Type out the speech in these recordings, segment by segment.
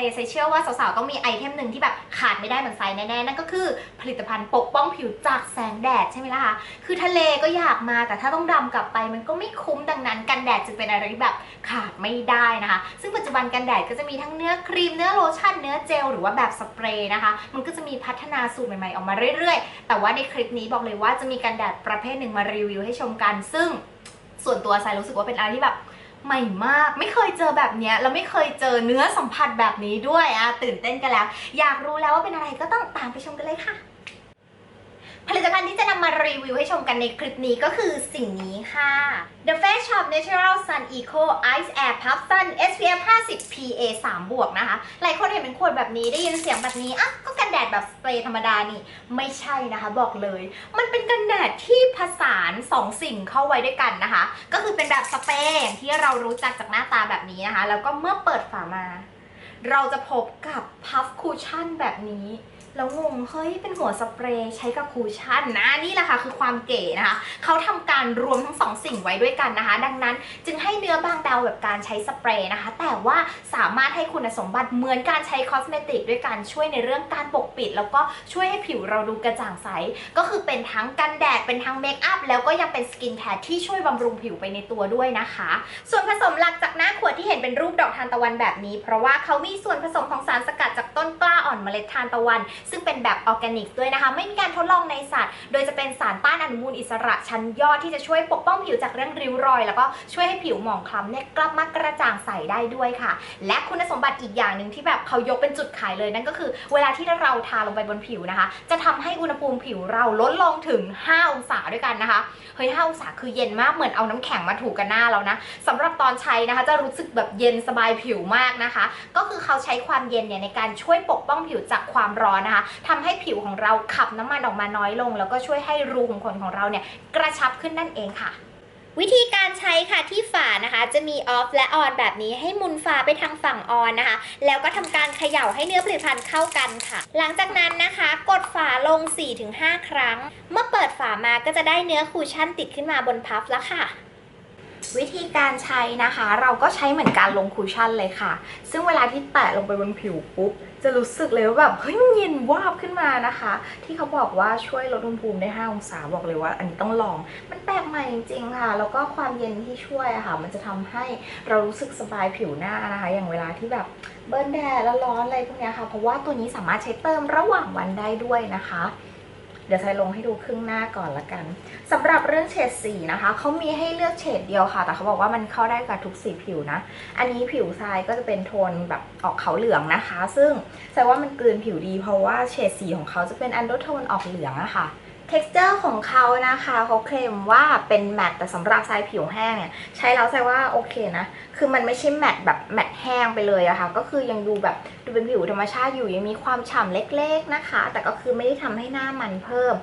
เลไซเชื่อว่าสาวๆ ต้องมีไอเทมหนึ่งที่แบบขาดไม่ได้เหมือนไซแน่ๆ นั่นก็คือผลิตภัณฑ์ปกป้องผิวจากแสงแดดใช่ไหมล่ะคะคือทะเลก็อยากมาแต่ถ้าต้องดำกลับไปมันก็ไม่คุ้มดังนั้นกันแดดจึงเป็นอะไรที่แบบขาดไม่ได้นะคะ ซึ่งปัจจุบันกันแดดก็จะมีทั้งเนื้อครีมเนื้อโลชั่นเนื้อเจลหรือว่าแบบสเปรย์นะคะ มันก็จะมีพัฒนาสูตรใหม่ๆออกมาเรื่อยๆ แต่ว่าในคลิปนี้บอกเลยว่าจะมีกันแดดประเภทหนึ่งมารีวิวให้ชมกัน ซึ่งส่วนตัวไซรู้สึกว่าเป็นอะไรที่แบบ ใหม่มาก ไม่เคยเจอแบบนี้แล้วไม่เคยเจอเนื้อสัมผัสแบบนี้ด้วยอะตื่นเต้นกันแล้ว อยากรู้แล้วว่าเป็นอะไรก็ต้องตามไปชมกันเลยค่ะ ผลิตภัณฑ์ที่จะนำมารีวิวให้ชมกันในคลิปนี้ก็คือสิ่งนี้ค่ะ The Face Shop Natural Sun Eco Ice Air Puff Sun SPF 50 PA 3 บวกนะคะ หลายคนเห็นเป็นขวดแบบนี้ได้ยินเสียงแบบนี้อะก็กันแดดแบบสเปรย์ธรรมดานี่ไม่ใช่นะคะบอกเลย มันเป็นกันแดดที่ผสานสองสิ่งเข้าไว้ด้วยกันนะคะ ก็คือเป็นแบบสเปรย์อย่างที่เรารู้จักจากหน้าตาแบบนี้นะคะ แล้วก็เมื่อเปิดฝามา เราจะพบกับพัฟคูชั่นแบบนี้ แล้วงงเฮ้ยเป็นหัวสเปรย์ใช้กับคูชั่นนะนี่แหละค่ะคือความเก๋นะคะเขาทำการรวมทั้งสองสิ่งไว้ด้วยกันนะคะ ดังนั้นจึงให้เนื้อบางเบาแบบการใช้สเปรย์นะคะ แต่ว่าสามารถให้คุณสมบัติเหมือนการใช้คอสเมติกด้วยการช่วยในเรื่องการปกปิด แล้วก็ช่วยให้ผิวเราดูกระจ่างใส ก็คือเป็นทั้งกันแดดเป็นทั้งเมคอัพแล้วก็ยังเป็นสกินแคร์ที่ช่วยบำรุงผิวไปในตัวด้วยนะคะ ส่วนผสมหลักจากหน้าขวดที่เห็นเป็นรูปดอกทานตะวันแบบนี้ เพราะว่าเขามีส่วนผสมของสารสกัดจากต้นกล้าอ่อนเมล็ดทานตะวันซึ่งเป็นแบบออร์แกนิกด้วยนะคะ ไม่มีการทดลองในสัตว์ โดยจะเป็นสารต้านอนุมูลอิสระชั้นยอดที่จะช่วยปกป้องผิวจากเรื่องริ้วรอย แล้วก็ช่วยให้ผิวหมองคล้ำเนี่ยกลับมากระจ่างใสได้ด้วยค่ะ และคุณสมบัติอีกอย่างหนึ่งที่แบบเขายกเป็นจุดขายเลยนั่นก็คือ เวลาที่เราทาลงไปบนผิวนะคะ จะทำให้อุณหภูมิผิวเราลดลงถึง 5 องศาด้วยกันนะคะเฮ้ย5องศาคือเย็นมากเหมือนเอาน้ำแข็งมาถูกกันหน้าแล้วนะสำหรับตอนใช้นะคะจะรู้สึกแบบเย็นสบายผิวมากนะคะ ก็คือเขาใช้ความเย็นเนี่ยในการช่วยปกป้องผิวจากความร้อนนะคะทำให้ผิวของเราขับน้ำมันออกมาน้อยลง แล้วก็ช่วยให้รูขุมขนของเราเนี่ยกระชับขึ้นนั่นเองค่ะวิธีการใช้ค่ะที่ฝานะคะจะมีออฟและออนแบบนี้ให้มุนฝาไปทางฝั่งออนนะคะ แล้วก็ทำการเขย่าให้เนื้อผลิตภัณฑ์เข้ากันค่ะ หลังจากนั้นนะคะ กดฝาลง 4-5 ครั้ง เมื่อเปิดฝามาก็จะได้เนื้อคูชั่นติดขึ้นมาบนพัฟแล้วค่ะ วิธีการใช้นะคะ เราก็ใช้เหมือนการลงคูชั่นเลยค่ะ ซึ่งเวลาที่แตะลงไปบนผิวปุ๊บ จะรู้สึกเลยว่าแบบเฮ้ยมันเย็นวาบขึ้นมานะคะ ที่เขาบอกว่าช่วยลดอุณหภูมิได้ 5 องศาบอกเลยว่า อันนี้ต้องลอง มันแปลกใหม่จริงๆค่ะ แล้วก็ความเย็นที่ช่วยอะค่ะ มันจะทำให้เรารู้สึกสบายผิวหน้านะคะ อย่างเวลาที่แบบเบิ้ลแดดแล้วร้อนอะไรพวกนี้ค่ะ เพราะว่าตัวนี้สามารถใช้เติมระหว่างวันได้ด้วยนะคะ เดี๋ยวใส่ลงให้ดูครึ่งหน้าก่อนละกันสำหรับเรื่องเฉดสีนะคะเขามีให้เลือกเฉดเดียวค่ะ แต่เขาบอกว่ามันเข้าได้กับทุกสีผิวนะ อันนี้ผิวทรายก็จะเป็นโทนแบบออกขาวเหลืองนะคะ ซึ่งแสดงว่ามันกลืนผิวดี เพราะว่าเฉดสีของเขาจะเป็นอันโดโทนออกเหลืองอะค่ะ texture ของเขานะคะเขาเคลมว่าเป็นแมตต์แต่สำหรับทรายผิวแห้งเนี่ยใช้แล้วใช่ว่าโอเคนะ คือมันไม่ใช่แมตต์แบบแมตต์แห้งไปเลยอะค่ะก็คือยังดูแบบ ดูเป็นผิวธรรมชาติอยู่ยังมีความฉ่ำเล็ก ๆนะคะ แต่ก็คือไม่ได้ทำให้หน้ามันเพิ่ม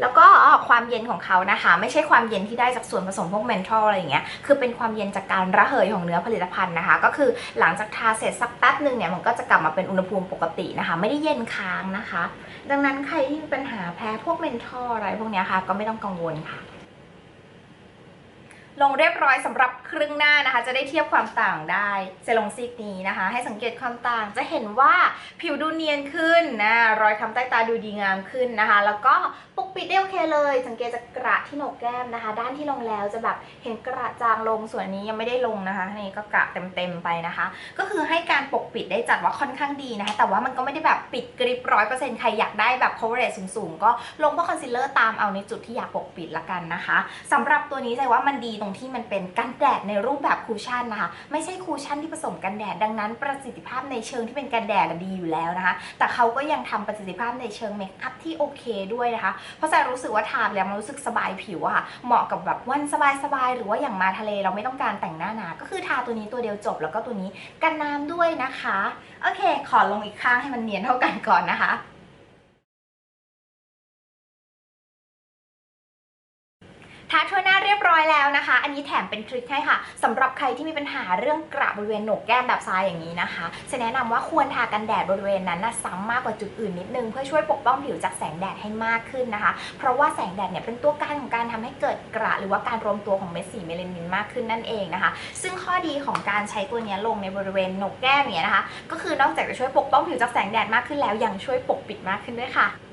แล้วก็ความเย็นของเขานะคะ ไม่ใช่ความเย็นที่ได้จากส่วนผสมพวกเมนทอลอะไรอย่างเงี้ยคือเป็นความเย็นจากการระเหยของเนื้อผลิตภัณฑ์นะคะ ก็คือหลังจากทาเสร็จสักแป๊บหนึ่งเนี่ยมันก็จะกลับมาเป็นอุณหภูมิปกตินะคะ ไม่ได้เย็นค้างนะคะ ดังนั้นใครที่มีปัญหาแพ้พวกเมนทอลอะไรพวกเนี้ยค่ะก็ไม่ต้องกังวลค่ะ ลงเรียบร้อยสำหรับครึ่งหน้านะคะ จะได้เทียบความต่างได้เซลงซีกนี้นะคะ ให้สังเกตความต่างจะเห็นว่าผิวดูเนียนขึ้นนะรอยคำใต้ตาดูดีงามขึ้นนะคะ แล้วก็ปกปิดได้โอเคเลย สังเกตจากกระที่โหนกแก้มนะคะ ด้านที่ลงแล้วจะแบบเห็นกระจางลงส่วนนี้ยังไม่ได้ลงนะคะนี่ก็กระเต็มๆไปนะคะ ก็คือให้การปกปิดได้จัดว่าค่อนข้างดีนะคะ แต่ว่ามันก็ไม่ได้แบบปิดกริบร้อยเปอร์เซ็นต์ใครอยากได้แบบ coverage สูงๆ ก็ลงพวกคอนซีลเลอร์ตามเอาในจุดที่อยากปกปิดละกันนะคะสำหรับตัวนี้ใจว่ามันดีตรงที่มันเป็นกันแดดในรูปแบบคูชั่นนะคะ ไม่ใช่คูชั่นที่ผสมกันแดดดังนั้น ประสิทธิภาพในเชิงที่เป็นกันแดดดีอยู่แล้วนะคะ แต่เขาก็ยังทำประสิทธิภาพในเชิงเมคอัพที่โอเคด้วยนะคะ เพราะใจรู้สึกว่าทาแล้วมันรู้สึกสบายผิวอะค่ะ เหมาะกับแบบวันสบายๆหรือว่าอย่างมาทะเลเราไม่ต้องการแต่งหน้าหนา ก็คือทาตัวนี้ตัวเดียวจบ แล้วก็ตัวนี้กันน้ำด้วยนะคะ โอเค ขอลงอีกข้างให้มันเนียนเท่ากันก่อนนะคะ อยแล้วนะคะ อันนี้แถมเป็นทริคให้ค่ะสำหรับใครที่มีปัญหาเรื่องกระบริเวณโหนกแก้มแบบทรายอย่างนี้นะคะ จะแนะนำว่าควรทากันแดดบริเวณนั้นนะซ้ำมากกว่าจุดอื่นนิดนึงเพื่อช่วยปกป้องผิวจากแสงแดดให้มากขึ้นนะคะ เพราะว่าแสงแดดเนี่ยเป็นตัวการของการทำให้เกิดกระหรือว่าการรวมตัวของเม็ดสีเมลานินมากขึ้นนั่นเองนะคะ ซึ่งข้อดีของการใช้ตัวนี้ลงในบริเวณโหนกแก้มเนี่ยนะคะ ก็คือนอกจากจะช่วยปกป้องผิวจากแสงแดดมากขึ้นแล้วยังช่วยปกปิดมากขึ้นด้วยค่ะ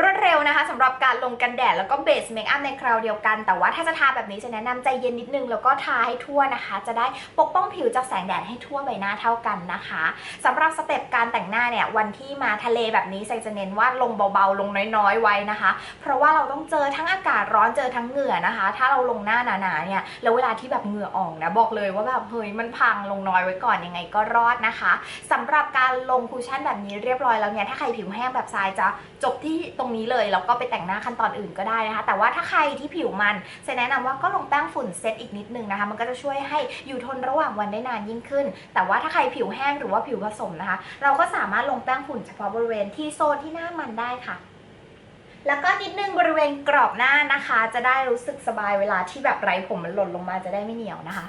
รวดเร็วนะคะสำหรับการลงกันแดดแล้วก็เบสเมคอัพในคราวเดียวกัน แต่ว่าถ้าจะทาแบบนี้จะแนะนำใจเย็นนิดนึง แล้วก็ทาให้ทั่วนะคะ จะได้ปกป้องผิวจากแสงแดดให้ทั่วใบหน้าเท่ากันนะคะสำหรับสเต็ปการแต่งหน้าเนี่ยวันที่มาทะเลแบบนี้ใส่จะเน้นว่าลงเบาๆ ลงน้อยๆไว้นะคะ เพราะว่าเราต้องเจอทั้งอากาศร้อนเจอทั้งเหงื่อนะคะ ถ้าเราลงหน้าหนาๆเนี่ยแล้วเวลาที่แบบเหงื่อออกนะบอกเลยว่าแบบเฮ้ยมันพังลงน้อยไว้ก่อนยังไงก็รอดนะคะสำหรับการลงคูชั่นแบบนี้เรียบร้อยแล้วเนี่ยถ้าใครผิวแห้งแบบทรายจะจบที่ตรงนี้เลยแล้วก็ไปแต่งหน้าขั้นตอนอื่นก็ได้นะคะ แต่ว่าถ้าใครที่ผิวมันจะแนะนำว่าก็ลงแป้งฝุ่นเซตอีกนิดนึงนะคะ มันก็จะช่วยให้อยู่ทนระหว่างวันได้นานยิ่งขึ้น แต่ว่าถ้าใครผิวแห้งหรือว่าผิวผสมนะคะ เราก็สามารถลงแป้งฝุ่นเฉพาะบริเวณที่โซนที่หน้ามันได้ค่ะแล้วก็นิดนึงบริเวณกรอบหน้านะคะ จะได้รู้สึกสบายเวลาที่แบบไรผมมันหล่นลงมาจะได้ไม่เหนียวนะคะ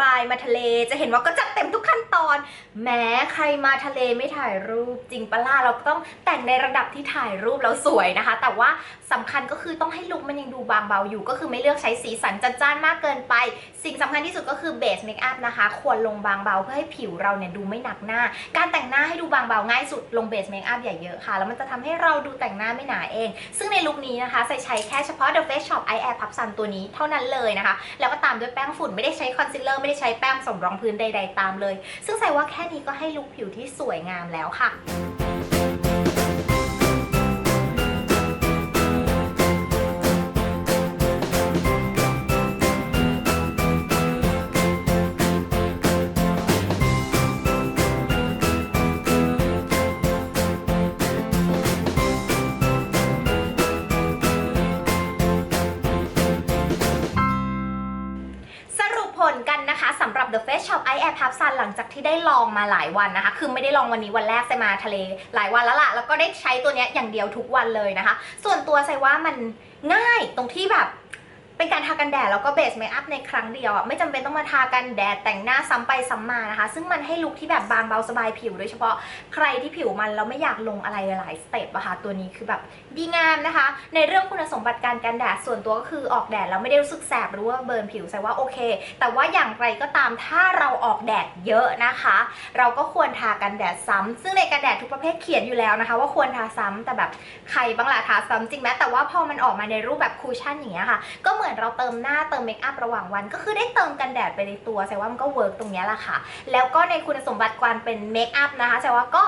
บายๆ มาทะเล จะเห็นว่าก็จัด ต็มทุกขั้นตอน แม้ใครมาทะเลไม่ถ่ายรูปจริงปะล่าเราก็ต้องแต่งในระดับที่ถ่ายรูปแล้วสวยนะคะ แต่ว่าสำคัญก็คือต้องให้ลุคมันยังดูบางเบาอยู่ ก็คือไม่เลือกใช้สีสันจัดจ้านมากเกินไป สิ่งสำคัญที่สุดก็คือเบสเมคอัพนะคะ ควรลงบางเบาเพื่อให้ผิวเราเนี่ยดูไม่หนักหน้า การแต่งหน้าให้ดูบางเบาง่ายสุดลงเบสเมคอัพอย่าเยอะค่ะ แล้วมันจะทำให้เราดูแต่งหน้าไม่หนาเอง ซึ่งในลุคนี้นะคะใส่ใช้แค่เฉพาะ The Face Shop Eye Air Puff Sun ตัวนี้เท่านั้นเลยนะคะ แล้วก็ตามด้วยแป้งฝุ่นไม่ได้ใช้คอนซีลเลอร์ไม่ได้ใช้แป้งสมรองพื้นใดๆตามเลย ซึ่งใส่ว่าแค่นี้ก็ให้ลุคผิวที่สวยงามแล้วค่ะ ที่ได้ลองมาหลายวันนะคะ คือไม่ได้ลองวันนี้วันแรกใส่มาทะเลหลายวันแล้วล่ะ แล้วก็ได้ใช้ตัวเนี้ยอย่างเดียวทุกวันเลยนะคะ ส่วนตัวใส่ว่ามันง่ายตรงที่แบบ เป็นการทากันแดดแล้วก็เบสเมคอัพในครั้งเดียวอะไม่จำเป็นต้องมาทากันแดดแต่งหน้าซ้ำไปซ้ำมานะคะ ซึ่งมันให้ลุคที่แบบบางเบาสบายผิวโดยเฉพาะใครที่ผิวมันแล้วไม่อยากลงอะไรหลายสเต็ปอะค่ะตัวนี้คือแบบดีงามนะคะ ในเรื่องคุณสมบัติการกันแดดส่วนตัวก็คือออกแดดแล้วไม่ได้รู้สึกแสบหรือว่าเบิร์นผิวใส่ว่าโอเค แต่ว่าอย่างไรก็ตามถ้าเราออกแดดเยอะนะคะ เราก็ควรทากันแดดซ้ำซึ่งในกันแดดทุกประเภทเขียนอยู่แล้วนะคะ ว่าควรทาซ้ำแต่แบบใครบ้างล่ะทาซ้ำจริงไหมแต่ว่าพอมันออกมาในรูปแบบคูชั่นอย่างเงี้ยค่ะก็เหมือนเราเติมหน้าเติมเมคอัพระหว่างวัน ก็คือได้เติมกันแดดไปในตัวแสดงว่ามันก็เวิร์กตรงนี้แหละค่ะ แล้วก็ในคุณสมบัติการเป็นเมคอัพนะคะแสดงว่าก็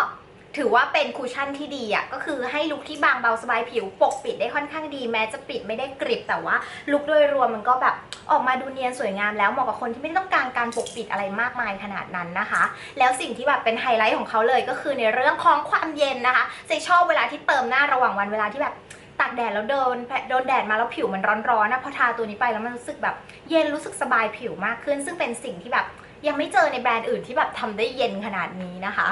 ถือว่าเป็นคูชั่นที่ดีอะก็คือให้ลุคที่บางเบาสบายผิวปกปิดได้ค่อนข้างดีแม้จะปิดไม่ได้กริบแต่ว่าลุคโดยรวมมันก็แบบออกมาดูเนียนสวยงามแล้วเหมาะกับคนที่ไม่ต้องการการปกปิดอะไรมากมายขนาดนั้นนะคะ แล้วสิ่งที่แบบเป็นไฮไลท์ของเขาเลยก็คือในเรื่องของความเย็นนะคะเจชอบเวลาที่เติมหน้าระหว่างวันเวลาที่แบบ แดดแล้วโดนโดนแดดมาแล้วผิวมันร้อนๆนะพอทาตัวนี้ไปแล้วมันรู้สึกแบบเย็นรู้สึกสบายผิวมากขึ้น ซึ่งเป็นสิ่งที่แบบยังไม่เจอในแบรนด์อื่นที่แบบทำได้เย็นขนาดนี้นะคะ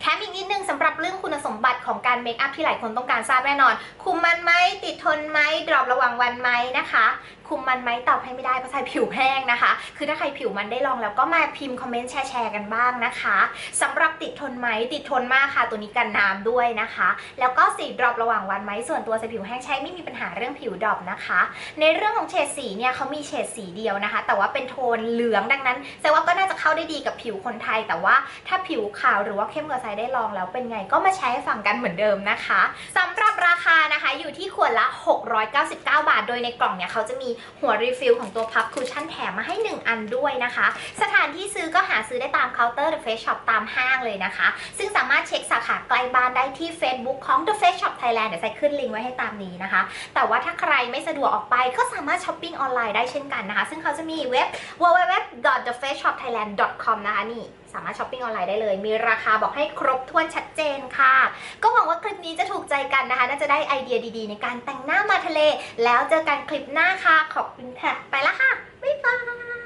แถมอีกนิดนึงสำหรับเรื่องคุณสมบัติของการเมคอัพที่หลายคนต้องการทราบแน่นอน คุมมันไหมติดทนไหมดรอประวังวันไหมนะคะคุมมันไหมตอบให้ไม่ได้เพราะใช้ผิวแห้งนะคะ คือถ้าใครผิวมันได้ลองแล้วก็มาพิมพ์คอมเมนต์แชร์กันบ้างนะคะสำหรับติดทนไหมติดทนมากค่ะ ตัวนี้กันน้ำด้วยนะคะ แล้วก็สีดรอประหว่างวันไหมส่วนตัวใช้ผิวแห้งใช้ไม่มีปัญหาเรื่องผิวดรอปนะคะ ในเรื่องของเฉดสีเนี่ยเขามีเฉดสีเดียวนะคะ แต่ว่าเป็นโทนเหลืองดังนั้นแสดงว่าก็น่าจะเข้าได้ดีกับผิวคนไทย แต่ว่าถ้าผิวขาวหรือว่าเข้มกว่าไซได้ลองแล้วเป็นไงก็มาใช้ให้ฟังกันเหมือนเดิมนะคะสำหรับราคานะคะอยู่ที่ขวดละ 699 บาท โดยในกล่องเนี่ยเขาจะมีหัวรีฟิลของตัวพับคูชั่นแถมมาให้ 1 อันด้วยนะคะ สถานที่ซื้อก็หาซื้อได้ตามเคาน์เตอร์ The Face Shop ตามห้างเลยนะคะ ซึ่งสามารถเช็คสาขาใกล้บ้านได้ที่ Facebook ของ The Face Shop Thailand เดี๋ยวใส่ขึ้นลิงก์ไว้ให้ตามนี้นะคะ แต่ว่าถ้าใครไม่สะดวกออกไปก็สามารถช้อปปิ้งออนไลน์ได้เช่นกันนะคะ ซึ่งเขาจะมีเว็บ www.thefaceshopthailand.com นะคะนี่ สามารถช้อปปิ้งออนไลน์ได้เลย มีราคาบอกให้ครบถ้วนชัดเจนค่ะ ก็หวังว่าคลิปนี้จะถูกใจกันนะคะ น่าจะได้ไอเดียดีๆ ในการแต่งหน้ามาทะเล แล้วเจอกันคลิปหน้าค่ะ ขอบคุณค่ะ ไปละค่ะ บ๊ายบาย